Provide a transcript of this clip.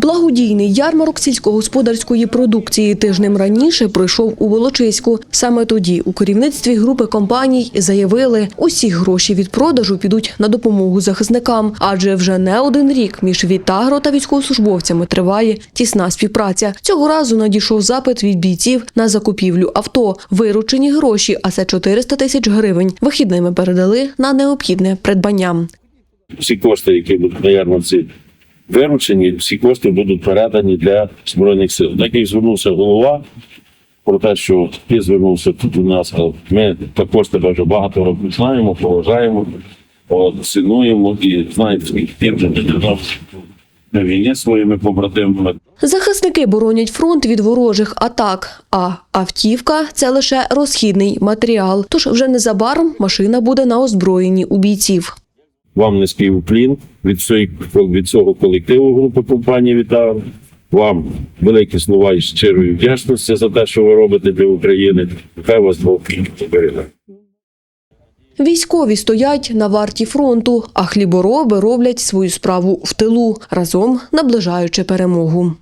Благодійний ярмарок сільськогосподарської продукції тижнем раніше пройшов у Волочиську. Саме тоді у керівництві групи компаній заявили, усі гроші від продажу підуть на допомогу захисникам, адже вже не один рік між Вітагро та військовослужбовцями триває тісна співпраця. Цього разу надійшов запит від бійців на закупівлю авто. Виручені гроші, а це 400 тисяч гривень, вихідними передали на необхідне придбання. всі кошти, які будуть на ярмарці виручені, всі кошти будуть передані для збройних сил. Так як звернувся голова про те, що ти звернувся тут у нас, але ми також тебе вже багато років знаємо, поважаємо, цінуємо і знаєте, скільки на війні своїми побратимами. Захисники боронять фронт від ворожих атак, а автівка це лише розхідний матеріал. Тож вже незабаром машина буде на озброєнні у бійців. Вам не співплін від, цієї- від цього колективу групи компанії Вітаю. Вам великі слова і щирої вдячності за те, що ви робите для України. Хай вас Бог береже. Військові стоять на варті фронту, а хлібороби роблять свою справу в тилу, разом наближаючи перемогу.